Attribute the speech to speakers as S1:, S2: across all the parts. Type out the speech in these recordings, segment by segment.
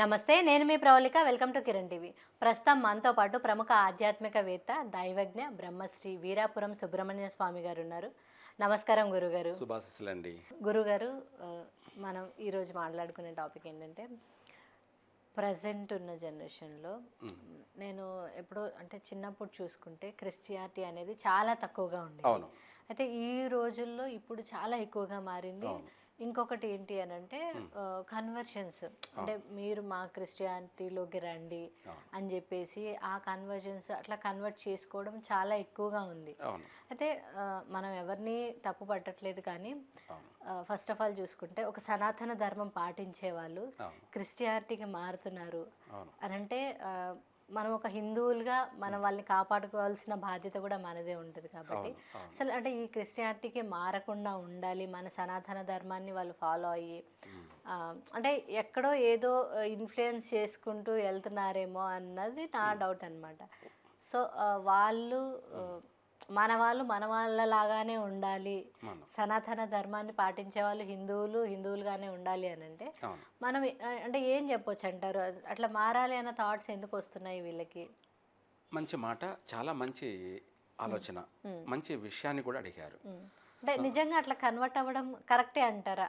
S1: నమస్తే నేను మీ Pravalika welcome to Kiran TV. ప్రస్తుతం మనతో పాటు ప్రముఖ ఆధ్యాత్మికవేత్త దైవజ్ఞ బ్రహ్మశ్రీ వీరాపురం సుబ్రహ్మణ్య స్వామి గారు ఉన్నారు నమస్కారం గురుగారు.
S2: శుభాశిస్సులండి.
S1: గురుగారు మనం ఈరోజు మాట్లాడుకునే టాపిక్ ఏంటంటే ప్రజెంట్ ఉన్న జనరేషన్లో నేను ఎప్పుడో అంటే చిన్నప్పుడు చూసుకుంటే క్రిస్టియానిటీ అనేది చాలా తక్కువగా ఉండేది. అయితే ఈ రోజుల్లో ఇప్పుడు చాలా ఎక్కువగా మారింది. ఇంకొకటి ఏంటి అని అంటే కన్వర్షన్స్ అంటే మీరు మా క్రిస్టియానిటీలోకి రండి అని చెప్పేసి ఆ కన్వర్జన్స్ అట్లా కన్వర్ట్ చేసుకోవడం చాలా ఎక్కువగా ఉంది. అయితే మనం ఎవరిని తప్పు పట్టట్లేదు కానీ ఫస్ట్ ఆఫ్ ఆల్ చూసుకుంటే ఒక సనాతన ధర్మం పాటించే వాళ్ళు. క్రిస్టియానిటీకి మారుతున్నారు. అని అంటే మనం ఒక హిందువులుగా మనం వాళ్ళని కాపాడుకోవాల్సిన బాధ్యత కూడా మనదే ఉంటుంది కాబట్టి. అసలు అంటే ఈ క్రిస్టియానిటీకి మారకుండా ఉండాలి మన సనాతన ధర్మాన్ని వాళ్ళు ఫాలో అయ్యి ఆ, అంటే ఎక్కడో ఏదో ఇన్ఫ్లుయెన్స్ చేసుకుంటూ వెళ్తున్నారేమో అన్నది నా డౌట్ అనమాట సో వాళ్ళు ఆ, మన వాళ్ళు మన వాళ్ళలాగానే ఉండాలి. సనాతన ధర్మాన్ని పాటించే వాళ్ళు హిందువులు హిందువులుగానే ఉండాలి అని అంటే మనం అంటే ఏం చెప్పొచ్చు అంటారు? అట్లా మారాలి అన్న థాట్స్ ఎందుకు వస్తున్నాయి వీళ్ళకి?
S2: మంచి మాట చాలా మంచి ఆలోచన. మంచి విషయాన్ని కూడా అడిగారు.
S1: అంటే నిజంగా అట్లా కన్వర్ట్ అవ్వడం కరెక్టే అంటారా?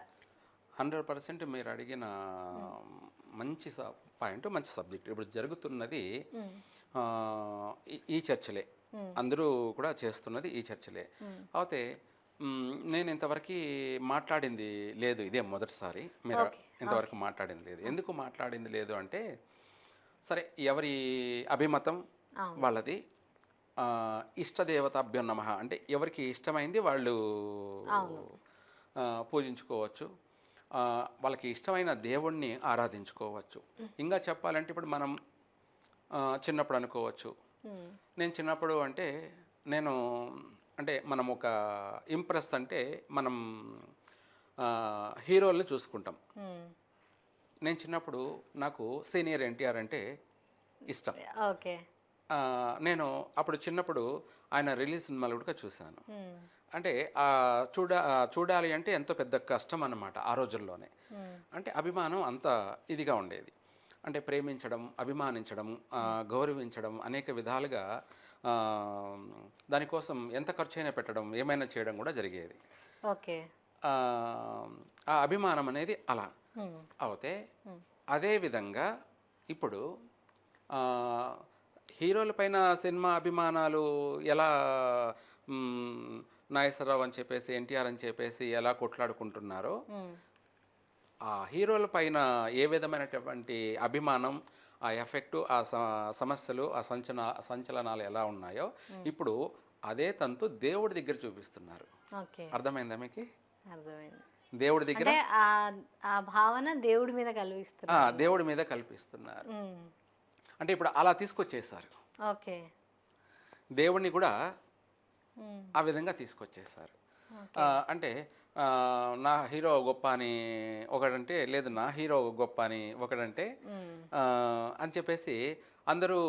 S2: హండ్రెడ్ పర్సెంట్ మీరు అడిగిన మంచి పాయింట్ మంచి సబ్జెక్ట్ ఇప్పుడు జరుగుతున్నది ఈ చర్చలే. అందరూ కూడా చేస్తున్నది ఈ చర్చలే. అయితే మ్, నేను ఇంతవరకు మాట్లాడింది లేదు ఇదే మొదటిసారి. మీరు ఇంతవరకు మాట్లాడింది లేదు. ఎందుకు మాట్లాడింది లేదు అంటే సరే ఎవరి అభిమతం వాళ్ళది. ఇష్టదేవతాభ్యం నమ అంటే ఎవరికి ఇష్టమైంది వాళ్ళు పూజించుకోవచ్చు. వాళ్ళకి ఇష్టమైన దేవుణ్ణి ఆరాధించుకోవచ్చు. ఇంకా చెప్పాలంటే ఇప్పుడు మనం చిన్నప్పుడు అనుకోవచ్చు. నేను చిన్నప్పుడు అంటే నేను అంటే మనం ఒక ఇంప్రెస్ అంటే మనం హీరోల్ని చూసుకుంటాం. నేను చిన్నప్పుడు నాకు సీనియర్ ఎన్టీఆర్ అంటే ఇష్టం
S1: ఓకే
S2: నేను అప్పుడు చిన్నప్పుడు ఆయన రిలీజ్ సినిమాలు కూడా చూశాను. అంటే ఆ, చూడ చూడాలి అంటే ఎంతో పెద్ద కష్టం అన్నమాట ఆ రోజుల్లోనే. అంటే అభిమానం అంత ఇదిగా ఉండేది అంటే ప్రేమించడం అభిమానించడం గౌరవించడం అనేక విధాలుగా దానికోసం ఎంత ఖర్చైనా పెట్టడం ఏమైనా చేయడం కూడా జరిగేది
S1: ఓకే
S2: ఆ, అభిమానం అనేది అలా. అవుతే అదే విధంగా ఇప్పుడు హీరోల పైన సినిమా అభిమానాలు ఎలా నాగేశ్వరరావు అని చెప్పేసి ఎన్టీఆర్ అని చెప్పేసి ఎలా కొట్లాడుకుంటున్నారో. ఆ హీరోల పైన ఏ విధమైనటువంటి అభిమానం ఆ ఎఫెక్ట్ ఆ సమస్యలు ఆ సంచన సంచలనాలు ఎలా ఉన్నాయో ఇప్పుడు అదే తంతు దేవుడి దగ్గర చూపిస్తున్నారు. అర్థమైందా మీకు?
S1: అర్థమైంది.
S2: దేవుడి దగ్గర?
S1: ఆ భావన దేవుడి మీద కలిగిస్తున్నారు
S2: ఆ, దేవుడి మీద కల్పిస్తున్నారు. అంటే ఇప్పుడు అలా తీసుకొచ్చేసారు.
S1: ఓకే.
S2: దేవుణ్ణి కూడా. ఆ విధంగా తీసుకొచ్చేసారు. అంటే నా హీరో గొప్ప అని ఒకడంటే లేదు నా హీరో గొప్ప అని ఒకడంటే అని చెప్పేసి అందరూ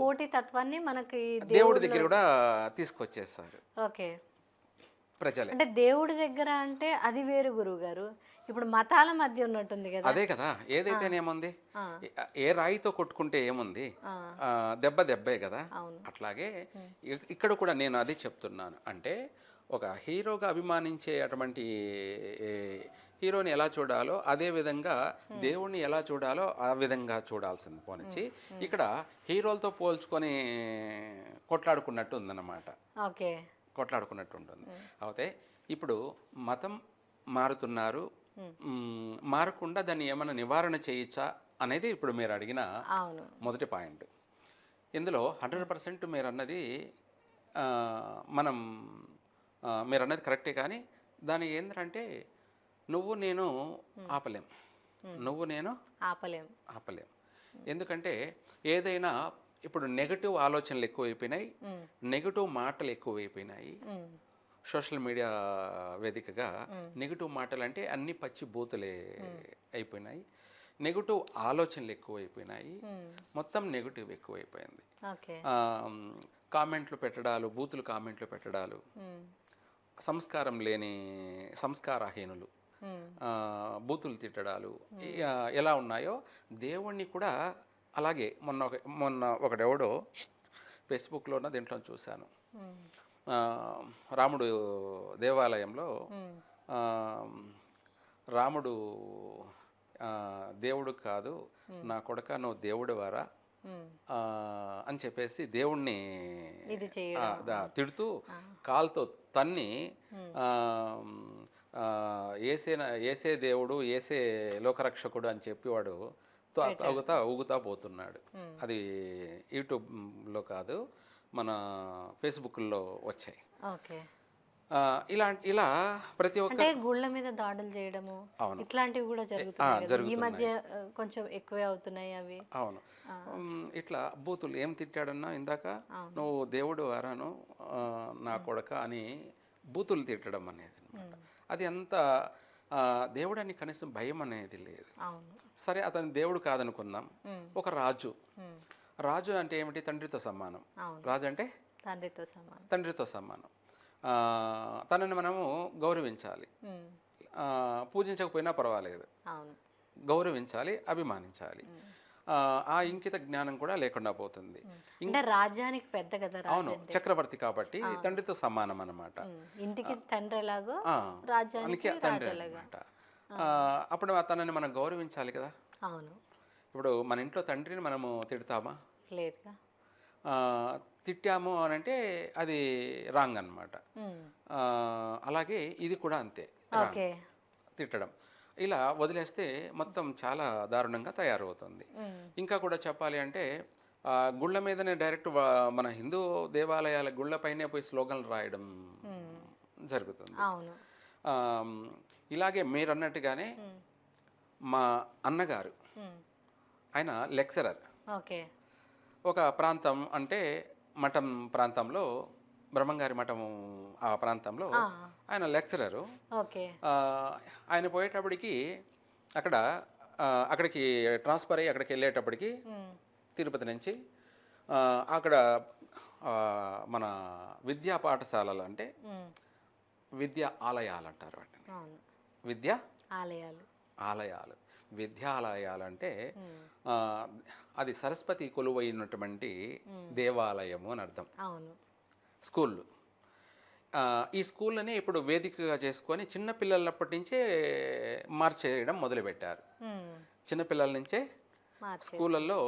S1: పోటీ తత్వాన్ని మనకి
S2: దేవుడి దగ్గర కూడా తీసుకొచ్చేస్తారు.
S1: ఓకే.
S2: ప్రజలే.
S1: అంటే దేవుడి దగ్గర అంటే అది వేరు గురువు గారు ఇప్పుడు మతాల మధ్య ఉన్నట్టుంది కదా.
S2: అదే కదా ఏదైతేనేముంది. ఏ- రాయితో కొట్టుకుంటే ఏముంది దెబ్బ దెబ్బే కదా. అట్లాగే ఇక్కడ కూడా నేను అది చెప్తున్నాను. అంటే ఒక హీరోగా అభిమానించే అటువంటి హీరోని ఎలా చూడాలో అదే విధంగా దేవుణ్ణి ఎలా చూడాలో ఆ విధంగా చూడాల్సింది పోనిచ్చి. ఇక్కడ హీరోలతో పోల్చుకొని కొట్లాడుకున్నట్టు ఉందన్నమాట.
S1: ఓకే.
S2: కొట్లాడుకున్నట్టు ఉంటుంది అయితే ఇప్పుడు మతం మారుతున్నారు. మారకుండా దాన్ని ఏమైనా నివారణ చేయొచ్చా అనేది ఇప్పుడు మీరు అడిగిన మొదటి పాయింట్. ఇందులో హండ్రెడ్ పర్సెంట్ మీరు అన్నది మనం మీరు అన్నది కరెక్టే కానీ దాని ఏంటంటే నువ్వు నేను ఆపలేం. నువ్వు నేను
S1: ఆపలేం.
S2: ఆపలేం. ఎందుకంటే ఏదైనా ఇప్పుడు నెగటివ్ ఆలోచనలు ఎక్కువైపోయినాయి. నెగటివ్ మాటలు ఎక్కువైపోయినాయి. సోషల్ మీడియా వేదికగా నెగిటివ్ మాటలు అంటే అన్ని పచ్చి బూతులే అయిపోయినాయి. నెగిటివ్ ఆలోచనలు ఎక్కువైపోయినాయి. మొత్తం నెగిటివ్ ఎక్కువైపోయింది. కామెంట్లు పెట్టడాలు బూతులు కామెంట్లు పెట్టడాలు. సంస్కారం లేని సంస్కారహీనులు బూతులు తిట్టడాలు ఎలా ఉన్నాయో దేవుణ్ణి కూడా అలాగే మొన్న ఒక మొన్న ఒకడెవడో ఫేస్బుక్లోన దీంట్లో చూశాను. రాముడు దేవాలయంలో రాముడు దేవుడు కాదు నా కొడక నువ్వు దేవుడు వారా అని చెప్పేసి దేవుణ్ణి తిడుతూ కాలుతో తన్ని ఏసే ఏసే దేవుడు ఏసే లోకరక్షకుడు అని చెప్పి వాడు తా- తాగుతా ఊగుతా పోతున్నాడు. అది యూట్యూబ్లో కాదు మన ఫేస్బుక్లో వచ్చాయి. ఇలా ఇలా ప్రతి ఒక్క
S1: గుళ్ళ మీద దాడులు చేయడము. ఇట్లాంటివి కూడా జరుగుతున్నాయి. ఈ మధ్య కొంచెం ఎక్కువే అవుతున్నాయి అవి.
S2: అవును. ఇట్లా బూతులు ఏం తిట్టాడన్నా ఇందాక నువ్వు దేవుడు వారాను ఆ, నా కొడక అని బూతులు తిట్టడం అనేది అనమాట అది అంత ఆ, దేవుడని కనీసం భయం అనేది లేదు. సరే అతను దేవుడు కాదనుకుందాం. ఒక రాజు. రాజు అంటే ఏమిటి? తండ్రితో సమానం. రాజు అంటే?
S1: తండ్రితో సమానం.
S2: తండ్రితో సమానం. తనని మనము గౌరవించాలి. పూజించకపోయినా పర్వాలేదు. గౌరవించాలి అభిమానించాలి. ఆ, ఇంకిత జ్ఞానం కూడా లేకుండా పోతుంది.
S1: అంటే రాజ్యానికి పెద్ద కదా
S2: అవును చక్రవర్తి కాబట్టి తండ్రితో సమానం అన్నమాట.
S1: ఉమ్, ఇంటికి తండ్రి ఎలాగో
S2: ఆ,
S1: రాజ్యానికి
S2: తండ్రి అప్పుడు తనని మనం గౌరవించాలి కదా.
S1: అవును.
S2: ఇప్పుడు మన ఇంట్లో తండ్రిని మనము తిడతామా?
S1: లేదుగా.
S2: తిట్టాము అని అంటే అది రాంగ్ ఆ, అలాగే ఇది కూడా అంతే. తిట్టడం. ఇలా వదిలేస్తే మొత్తం చాలా దారుణంగా తయారవుతుంది. ఇంకా కూడా చెప్పాలి అంటే గుళ్ళ మీదనే డైరెక్ట్ మన హిందూ దేవాలయాల గుళ్ళపైనే పోయి స్లోగన్లు రాయడం జరుగుతుంది. ఇలాగే మీరు అన్నట్టుగానే మా అన్నగారు ఆయన లెక్చరర్.
S1: ఓకే.
S2: ఒక ప్రాంతం అంటే మఠం ప్రాంతంలో బ్రహ్మంగారి మఠం ఆ ప్రాంతంలో ఆయన లెక్చరరు. ఆయన పోయేటప్పటికి అక్కడ అక్కడికి ట్రాన్స్ఫర్ అయ్యి అక్కడికి వెళ్ళేటప్పటికి తిరుపతి నుంచి అక్కడ మన విద్యా పాఠశాలలు అంటే విద్యా ఆలయాలు అంటారు వాటిని. విద్యా
S1: ఆలయాలు.
S2: ఆలయాలు. విద్యాలయాలు అంటే
S1: ఉమ్,
S2: ఆ, అది సరస్వతి కొలువైనటువంటి దేవాలయము అని అర్థం. స్కూళ్ళు ఈ స్కూళ్ళని ఇప్పుడు వేదికగా చేసుకొని చిన్నపిల్లలప్పటి నుంచే మార్చేయడం మొదలుపెట్టారు. చిన్నపిల్లల నుంచే స్కూళ్ళల్లో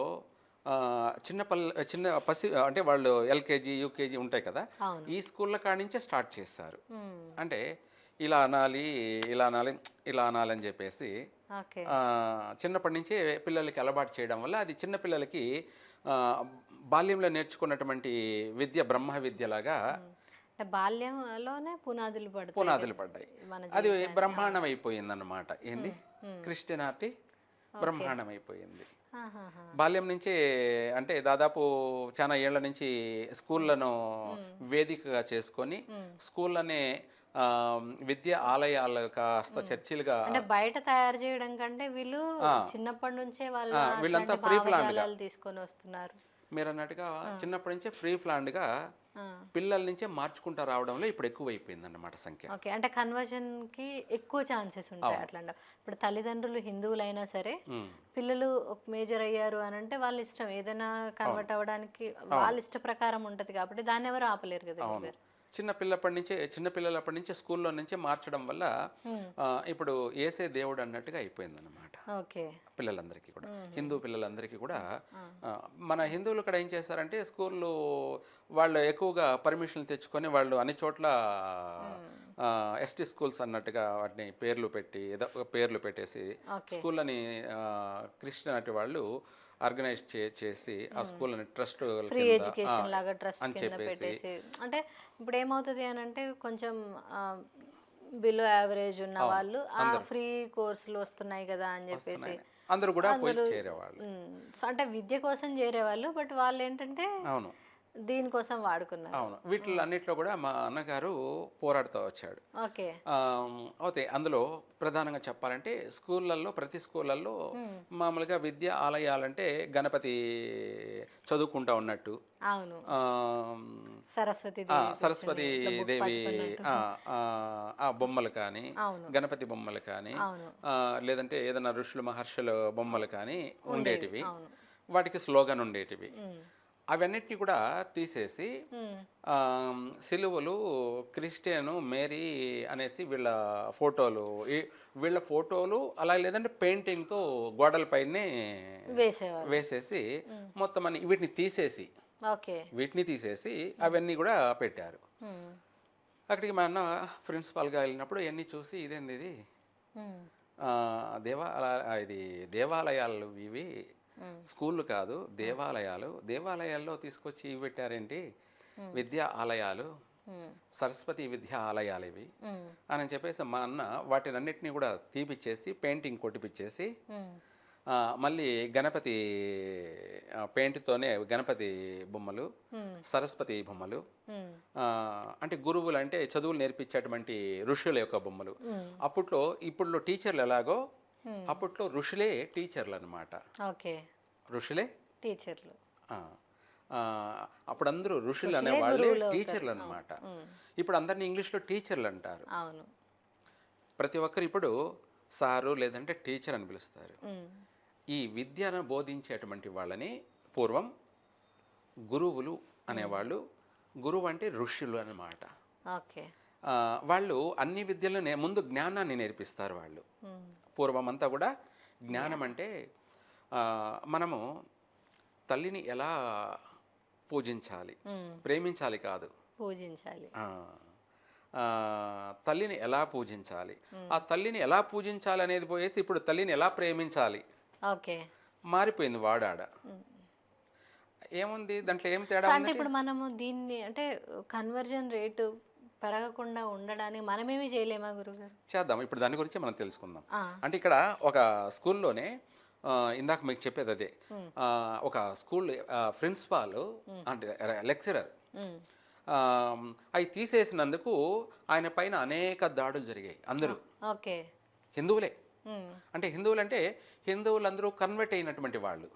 S2: చిన్న పల్ల చిన్న పసి అంటే వాళ్ళు ఎల్కేజీ యూకేజీ ఉంటాయి కదా? ఈ స్కూళ్ళ కాడి నుంచే స్టార్ట్ చేస్తారు. అంటే ఇలా అనాలి ఇలా అనాలి ఇలా అనాలి అని చెప్పేసి చిన్నప్పటి నుంచే పిల్లలకి అలవాటు చేయడం వల్ల అది చిన్న పిల్లలకి ఆ, బాల్యంలో నేర్చుకున్నటువంటి విద్య బ్రహ్మ విద్యలాగా
S1: బాల్యంలోనే పునాదులు పడతాయి.
S2: పునాదులు పడ్డాయి. అది బ్రహ్మాండం అయిపోయింది అన్నమాట ఏంది క్రిస్టియనాటి బ్రహ్మాండం అయిపోయింది. బాల్యం నుంచే అంటే దాదాపు చాలా ఏళ్ళ నుంచి స్కూళ్ళను వేదికగా చేసుకొని స్కూళ్ళనే విద్య ఆలయాలు కాస్త చర్చిలుగా
S1: అంటే బయట తయారు చేయడం కంటే వీళ్ళు చిన్నప్పటి నుంచే వాళ్ళు
S2: వీళ్ళంతా గా.
S1: భావజాలాలు తీసుకొని వస్తున్నారు.
S2: మీరు అన్నట్టుగా చిన్నప్పటి నుంచే ఫ్రీ ప్లాన్డ్గా పిల్లల నుంచే మార్చుకుంటా రావడంలో ఇప్పుడు ఎక్కువ అయిపోయింది అన్నమాట సంఖ్య.
S1: ఓకే అంటే కన్వర్జన్కి ఎక్కువ ఛాన్సెస్ ఉంటాయి అట్లా ఇప్పుడు తల్లిదండ్రులు హిందువులైనా సరే. పిల్లలు ఒక మేజర్ అయ్యారు అని అంటే వాళ్ళ ఇష్టం. ఏదైనా కన్వర్ట్ అవ్వడానికి వాళ్ళ ఇష్ట ప్రకారం ఉంటది కాబట్టి దాన్ని ఎవరు ఆపలేరు కదా
S2: చిన్న పిల్లప్పటి నుంచే చిన్న పిల్లలప్పటి నుంచే స్కూల్లో నుంచే మార్చడం వల్ల ఇప్పుడు ఏసే దేవుడు అన్నట్టుగా అయిపోయింది అన్నమాట
S1: ఓకే.
S2: పిల్లలందరికీ కూడా. హిందూ పిల్లలందరికీ కూడా మన హిందువులు ఇక్కడ ఏం చేస్తారంటే స్కూళ్ళు వాళ్ళు ఎక్కువగా పర్మిషన్లు తెచ్చుకొని వాళ్ళు అన్ని చోట్ల ఎస్టీ స్కూల్స్ అన్నట్టుగా వాటిని పేర్లు పెట్టి ఏదో పేర్లు పెట్టేసి స్కూళ్ళని క్రిస్టియనిటీ వాళ్ళు ఆర్గనైజ్ చేసి ఆ స్కూళ్ళని ట్రస్ట్
S1: ఫ్రీ ఎడ్యుకేషన్ లాగా ట్రస్ట్
S2: అని
S1: కింద పెట్టేసి. అంటే ఇప్పుడు ఏమవుతుంది అని అంటే కొంచెం బిలో యావరేజ్ ఉన్న వాళ్ళు ఆ ఫ్రీ కోర్సులు వస్తున్నాయి కదా అని చెప్పేసి
S2: అందరూ కూడా చేరేవాళ్ళు.
S1: అంటే విద్య కోసం చేరేవాళ్ళు బట్ వాళ్ళు ఏంటంటే
S2: అవును.
S1: దీనికోసం వాడుకున్నారు.
S2: అవును. వీటిలన్నిట్లో కూడా మా అన్నగారు పోరాడుతూ వచ్చాడు.
S1: ఓకే.
S2: అయితే అందులో ప్రధానంగా చెప్పాలంటే స్కూళ్ళల్లో ప్రతి స్కూళ్ళల్లో మామూలుగా విద్యా ఆలయాలంటే గణపతి చదువుకుంటా ఉన్నట్టు.
S1: అవును. సరస్వతి
S2: సరస్వతి దేవి. ఆ, బొమ్మలు కానీ గణపతి బొమ్మలు కానీ లేదంటే ఏదైనా ఋషులు మహర్షుల బొమ్మలు కానీ ఉండేటివి. వాటికి స్లోగన్ ఉండేటివి. అవన్నిటిని కూడా తీసేసి సిలువలు క్రిస్టియను మేరీ అనేసి వీళ్ళ ఫోటోలు వీళ్ళ ఫోటోలు అలా లేదంటే పెయింటింగ్తో గోడలపైనే వేసేసి మొత్తం అన్ని వీటిని తీసేసి
S1: ఓకే.
S2: వీటిని తీసేసి అవన్నీ కూడా పెట్టారు. అక్కడికి మా అన్న ప్రిన్సిపాల్గా వెళ్ళినప్పుడు ఇవన్నీ చూసి ఇదేంది ఇది? దేవాలయ ఇది దేవాలయాలు ఇవి స్కూళ్ళు కాదు దేవాలయాలు. దేవాలయాల్లో తీసుకొచ్చి ఇవి పెట్టారేంటి? విద్యా ఆలయాలు సరస్వతి విద్యా ఆలయాలు ఇవి అని చెప్పేసి మా అన్న వాటిని అన్నిటినీ కూడా తీపిచ్చేసి పెయింటింగ్ కొట్టిపిచ్చేసి మళ్ళీ గణపతి పెయింట్తోనే గణపతి బొమ్మలు సరస్వతి బొమ్మలు అంటే గురువులు అంటే చదువులు నేర్పించేటువంటి ఋషుల యొక్క బొమ్మలు. అప్పట్లో ఇప్పుడులో టీచర్లు ఎలాగో. అప్పట్లో ఋషులే టీచర్లు అనమాట
S1: ఓకే.
S2: ఋషులే?
S1: టీచర్లు.
S2: అప్పుడు అందరూ ఋషులు అనేవాళ్ళే. టీచర్లు అనమాట ఇప్పుడు అందరిని ఇంగ్లీష్లో టీచర్లు అంటారు
S1: అవును.
S2: ప్రతి ఒక్కరు ఇప్పుడు సారు లేదంటే టీచర్ అని పిలుస్తారు. ఈ విద్యను బోధించేటువంటి వాళ్ళని పూర్వం గురువులు అనేవాళ్ళు. గురువు అంటే ఋషులు అన్నమాట.
S1: ఓకే.
S2: వాళ్ళు అన్ని విద్యలను ముందు జ్ఞానాన్ని నేర్పిస్తారు వాళ్ళు.
S1: ఉమ్,
S2: పూర్వం అంతా కూడా జ్ఞానం అంటే మనము తల్లిని ఎలా పూజించాలి?
S1: ఉమ్,
S2: ప్రేమించాలి కాదు.
S1: పూజించాలి.
S2: తల్లిని ఎలా పూజించాలి? ఆ తల్లిని ఎలా పూజించాలి అనేది పోయేసి ఇప్పుడు తల్లిని ఎలా ప్రేమించాలి?
S1: ఓకే.
S2: మారిపోయింది వాడాడ. ఏముంది? దాంట్లో ఏం తేడా
S1: అంటే ఇప్పుడు మనము దీన్ని అంటే కన్వర్జన్ రేటు పెరగకుండా ఉండడానికి మనమేమీ చేయలేమా గురుగారు?
S2: చేద్దాం. ఇప్పుడు దాని గురించి మనం తెలుసుకుందాం. అంటే ఇక్కడ ఒక స్కూల్లోనే ఇందాక మీకు చెప్పేది అదే. ఒక స్కూల్ ప్రిన్సిపాల్ అంటే లెక్చరర్. అవి తీసేసినందుకు ఆయన పైన అనేక దాడులు జరిగాయి అందరూ.
S1: ఓకే.
S2: హిందువులే. అంటే హిందువులు అంటే హిందువులందరూ కన్వర్ట్ అయినటువంటి వాళ్ళు.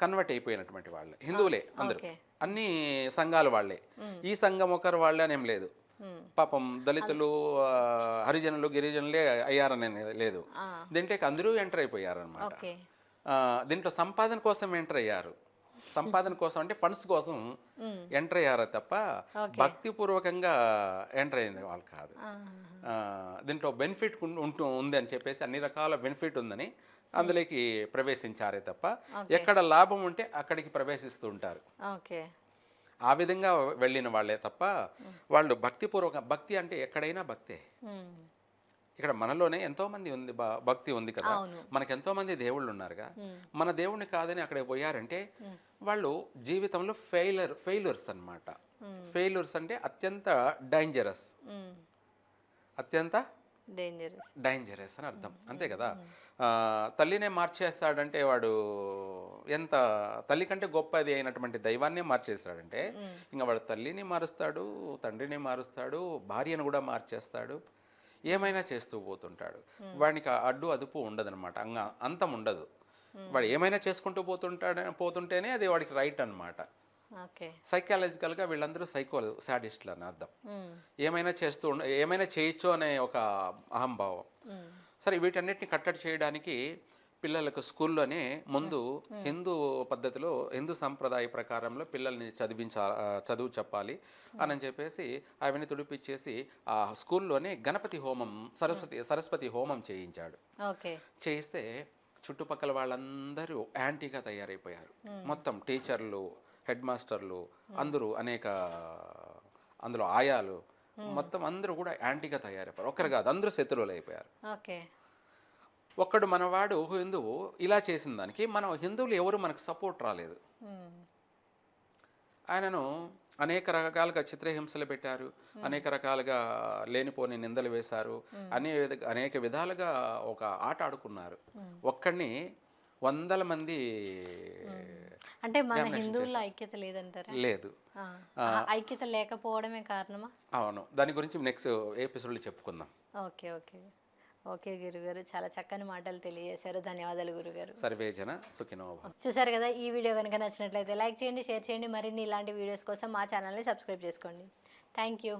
S2: కన్వర్ట్ అయిపోయినటువంటి వాళ్ళు. హిందువులే అందరూ. అన్ని సంఘాలు వాళ్ళే. ఈ సంఘం ఒకరు వాళ్ళే అనేం లేదు. పాపం దళితులు హరిజనులు గిరిజనులే అయ్యారనే లేదు. దీంట్లోకి అందరూ ఎంటర్ అయిపోయారనమాట దీంట్లో సంపాదన కోసం ఎంటర్ అయ్యారు. సంపాదన కోసం అంటే ఫండ్స్ కోసం ఎంటర్ అయ్యారు తప్ప
S1: Okay.
S2: భక్తిపూర్వకంగా ఎంటర్ అయింది వాళ్ళు కాదు. దీంట్లో బెనిఫిట్ ఉంటూ ఉంది అని చెప్పేసి అన్ని రకాల బెనిఫిట్ ఉందని అందులోకి ప్రవేశించారే తప్ప ఎక్కడ లాభం ఉంటే అక్కడికి ప్రవేశిస్తూ ఉంటారు. ఆ విధంగా వెళ్ళిన వాళ్ళే తప్ప వాళ్ళు భక్తిపూర్వక భక్తి అంటే ఎక్కడైనా భక్తే. ఇక్కడ మనలోనే ఎంతో మంది ఉంది భక్తి ఉంది కదా. మనకి ఎంతో మంది దేవుళ్ళు ఉన్నారుగా మన దేవుణ్ణి కాదని అక్కడికి పోయారంటే వాళ్ళు జీవితంలో ఫెయిలర్ ఫెయిలర్స్ అన్నమాట. ఫెయిలర్స్ అంటే అత్యంత డేంజరస్. అత్యంత
S1: డేంజరస్
S2: డేంజరస్ అని అర్థం. అంతే కదా? ఆ, తల్లినే మార్చేస్తాడంటే వాడు ఎంత తల్లి కంటే గొప్పది అయినటువంటి దైవాన్నే మార్చేస్తాడంటే ఇంకా వాడు తల్లిని మారుస్తాడు తండ్రిని మారుస్తాడు భార్యను కూడా మార్చేస్తాడు ఏమైనా చేస్తూ పోతుంటాడు. వాడికి అడ్డు అదుపు ఉండదన్నమాట. అంగ అంతం ఉండదు. వాడు ఏమైనా చేసుకుంటూ పోతుంటాడు పోతుంటేనే అది వాడికి రైట్ అన్నమాట.
S1: ఓకే
S2: సైకాలజికల్గా వీళ్ళందరూ సైకో సాడిస్టులు అని అర్థం. ఏమైనా చేస్తూ ఏమైనా చేయొచ్చు అనే ఒక అహంభావం. సరే వీటన్నిటిని కట్టడి చేయడానికి పిల్లలకు స్కూల్లోనే ముందు హిందూ పద్ధతిలో హిందూ సంప్రదాయ ప్రకారంలో పిల్లల్ని చదివించా చదువు చెప్పాలి అని చెప్పేసి అవన్నీ తుడిపిచ్చేసి ఆ స్కూల్లోనే గణపతి హోమం సరస్వతి సరస్వతి హోమం చేయించాడు. చేయిస్తే చుట్టుపక్కల వాళ్ళందరూ యాంటీగా తయారైపోయారు. మొత్తం టీచర్లు హెడ్ మాస్టర్లు అందరూ అనేక అందులో ఆయాలు మొత్తం అందరూ కూడా యాంటీగా తయారైపోయారు. ఒక్కరు కాదు అందరూ శత్రువులు అయిపోయారు. ఒక్కడు మనవాడు హిందువు ఇలా చేసిన దానికి మనం హిందువులు ఎవరు మనకు సపోర్ట్ రాలేదు.
S1: ఉమ్,
S2: ఆయనను అనేక రకాలుగా చిత్రహింసలు పెట్టారు అనేక రకాలుగా లేనిపోని నిందలు వేశారు అనే అనేక విధాలుగా ఒక ఆట ఆడుకున్నారు. ఒక్కడిని వందల మంది
S1: అంటే మన హిందువుల్లో ఐక్యత లేదంటారా?
S2: లేదు.
S1: ఐక్యత లేకపోవడమే కారణమా?
S2: అవును. దాని గురించి నెక్స్ట్ ఎపిసోడ్లో చెప్పుకుందాం.
S1: Okay okay. ఓకే గురుగారు చాలా చక్కని మాటలు తెలియజేశారు. ధన్యవాదాలు గురుగారు.
S2: సర్వేజన సుఖినో.
S1: చూసారు కదా ఈ వీడియో కనుక నచ్చినట్లయితే లైక్ చేయండి షేర్ చేయండి. మరిన్ని ఇలాంటి వీడియోస్ కోసం మా ఛానల్ని సబ్స్క్రైబ్ చేసుకోండి. Thank you.